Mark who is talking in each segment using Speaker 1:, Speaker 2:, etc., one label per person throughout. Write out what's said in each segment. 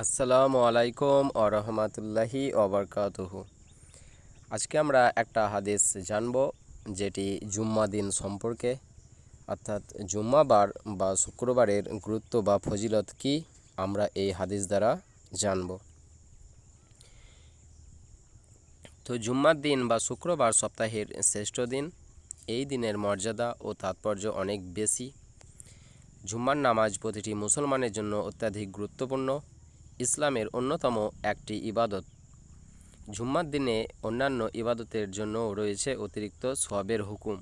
Speaker 1: আসসালামু আলাইকুম ও রহমতুল্লাহি ওবরকাতুহু আজকে আমরা একটা হাদিস জানব, যেটি জুম্মা দিন সম্পর্কে। অর্থাৎ জুম্মাবার বা শুক্রবারের গুরুত্ব বা ফজিলত কি আমরা এই হাদিস দ্বারা জানব। তো জুম্মার দিন বা শুক্রবার সপ্তাহের শ্রেষ্ঠ দিন। এই দিনের মর্যাদা ও তাৎপর্য অনেক বেশি। জুম্মার নামাজ প্রতিটি মুসলমানের জন্য অত্যাধিক গুরুত্বপূর্ণ। ইসলামের অন্যতম একটি ইবাদত। জুম্মার দিনে অন্যান্য ইবাদতের জন্য রয়েছে অতিরিক্ত সোয়াবের হুকুম।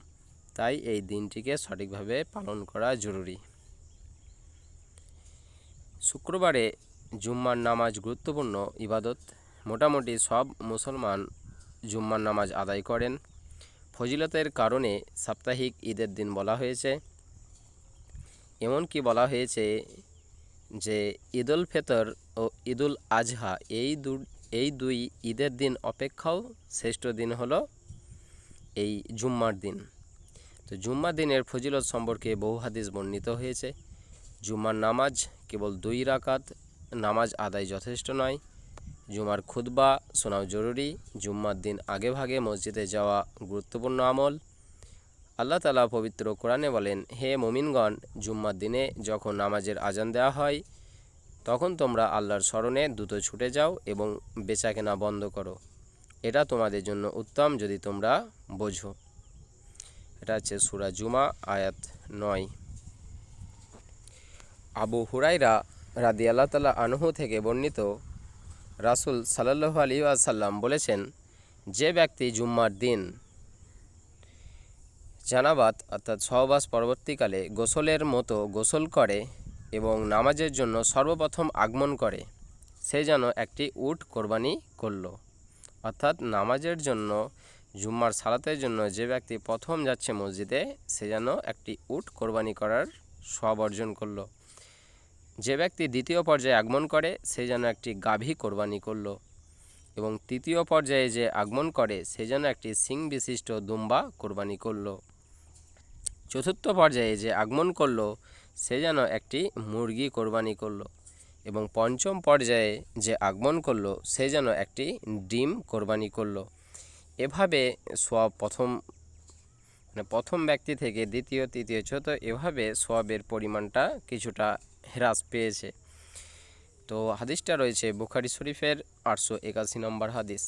Speaker 1: তাই এই দিনটিকে সঠিকভাবে পালন করা জরুরি। শুক্রবারে জুম্মার নামাজ গুরুত্বপূর্ণ ইবাদত। মোটামুটি সব মুসলমান জুম্মার নামাজ আদায় করেন। ফজিলতের কারণে সাপ্তাহিক ঈদের দিন বলা হয়েছে। এমনকি বলা হয়েছে যে ঈদুল ফেতর ও ঈদুল আজহা এই দু, এই দুই ঈদের দিন অপেক্ষাও শ্রেষ্ঠ দিন হলো এই জুম্মার দিন। তো জুম্মার দিনের ফজিলত সম্পর্কে বহু হাদিস বর্ণিত হয়েছে। জুম্মার নামাজ কেবল দুই রাকাত, নামাজ আদায় যথেষ্ট নয়। জুমার খুতবা শোনাও জরুরি। জুম্মার দিন আগে ভাগে মসজিদে যাওয়া গুরুত্বপূর্ণ আমল। আল্লাহ তালা পবিত্র কোরআনে বলেন, হে মুমিনগণ, জুম্মার দিনে যখন নামাজের আজান দেওয়া হয়, তখন তোমরা আল্লাহর স্মরণে দ্রুত ছুটে যাও এবং বেচাকেনা বন্ধ করো। এটা তোমাদের জন্য উত্তম যদি তোমরা বোঝো। এটা হচ্ছে সুরা জুমা, আয়াত নয়। আবু হুরাইরা রাদি আল্লাহ তালা আনহু থেকে বর্ণিত রাসুল সাল্লাহ আলী আসাল্লাম বলেছেন, যে ব্যক্তি জুম্মার দিন জানাবাত, অর্থাৎ সহবাস পরবর্তীকালে গোসলের মতো গোসল করে এবং নামাজের জন্য সর্বপ্রথম আগমন করে। সে যেন একটি উট কোরবানি করল। অর্থাৎ নামাজের জন্য, জুম্মার সালাতের জন্য যে ব্যক্তি প্রথম যাচ্ছে মসজিদে, সে যেন একটি উট কোরবানি করার সব অর্জন করল। যে ব্যক্তি দ্বিতীয় পর্যায়ে আগমন করে, সে যেন একটি গাভী কোরবানি করল। এবং তৃতীয় পর্যায়ে যে আগমন করে, সে যেন একটি সিং বিশিষ্ট দুম্বা কোরবানি করল। চতুর্থ পর্যায়ে যে আগমন করল, সে যেন একটি মুরগি কোরবানি করল এবং পঞ্চম পর্যায়ে যে আগমন করল, সে যেন একটি ডিম কোরবানি করল। এভাবে সব প্রথম মানে প্রথম ব্যক্তি থেকে দ্বিতীয়, তৃতীয়, চতুর্থ, এভাবে সোয়াবের পরিমাণটা কিছুটা হ্রাস পেয়েছে। তো হাদিসটা রয়েছে বুখারি শরীফের আটশো একাশি নম্বর হাদিস।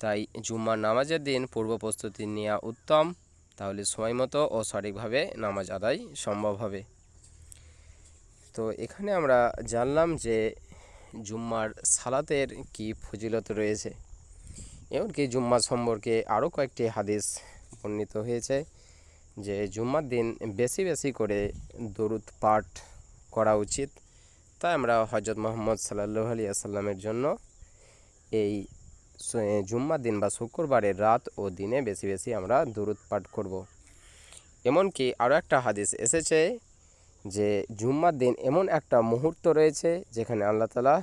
Speaker 1: তাই জুম্মার নামাজের দিন পূর্ব প্রস্তুতি নেওয়া উত্তম। তাহলে সময় মতো ও সঠিকভাবে নামাজ আদায় সম্ভব হবে। তো এখানে আমরা জানলাম যে জুম্মার সালাতের কি ফজিলত রয়েছে। এমনকি জুম্মা সম্পর্কে আরও কয়েকটি হাদিস বর্ণিত হয়েছে যে জুম্মার দিন বেশি বেশি করে দরুদ পাঠ করা উচিত। তাই আমরা হজরত মোহাম্মদ সাল্লাহ আলী আসাল্লামের জন্য এই জুম্মার দিন বা শুক্রবারের রাত ও দিনে বেশি বেশি আমরা দরুদ পাঠ করব। এমনকি আরও একটা হাদিস এসেছে যে জুম্মার দিন এমন একটা মুহূর্ত রয়েছে যেখানে আল্লাহ তালা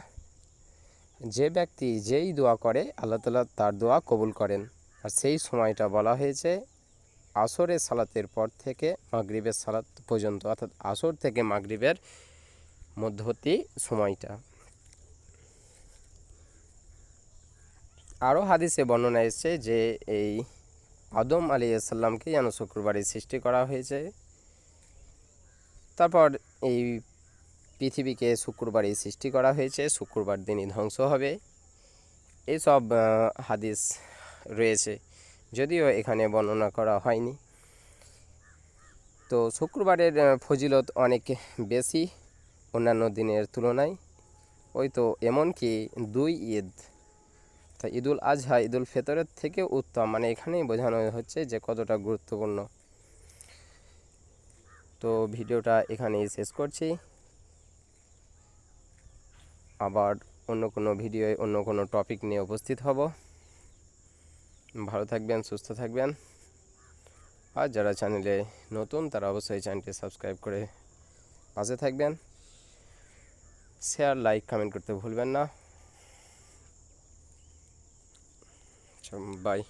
Speaker 1: যে ব্যক্তি যেই দোয়া করে, আল্লাহ তালা তার দোয়া কবুল করেন আর সেই সময়টা বলা হয়েছে আসরের সালাতের পর থেকে মাগরিবের সালাত পর্যন্ত, অর্থাৎ আসর থেকে মাগরিবের মধ্যবর্তী সময়টা আরও হাদিসে বর্ণনা এসছে যে এই আদম আলী আসাল্লামকে যেন শুক্রবারে সৃষ্টি করা হয়েছে। তারপর এই পৃথিবীকে শুক্রবারে সৃষ্টি করা হয়েছে, শুক্রবার দিনই ধ্বংস হবে। এইসব হাদিস রয়েছে। যদিও এখানে বর্ণনা করা হয়নি। তো শুক্রবারের ফজিলত অনেক বেশি অন্যান্য দিনের তুলনায়। ওই তো এমনকি দুই ঈদ তা ঈদুল আজহা, ঈদুল ফেতরের থেকে উত্তম। মানে এখানেই বোঝানো হচ্ছে যে কতটা গুরুত্বপূর্ণ। তো ভিডিওটা এখানেই শেষ করছি। আবার অন্য কোনো ভিডিওয় অন্য কোনো টপিক নিয়ে উপস্থিত হব। ভালো থাকবেন, সুস্থ থাকবেন। আর যারা চ্যানেলে নতুন, তারা অবশ্যই চ্যানেলটি সাবস্ক্রাইব করে পাশে থাকবেন। শেয়ার, লাইক, কমেন্ট করতে ভুলবেন না। Ciao, bye.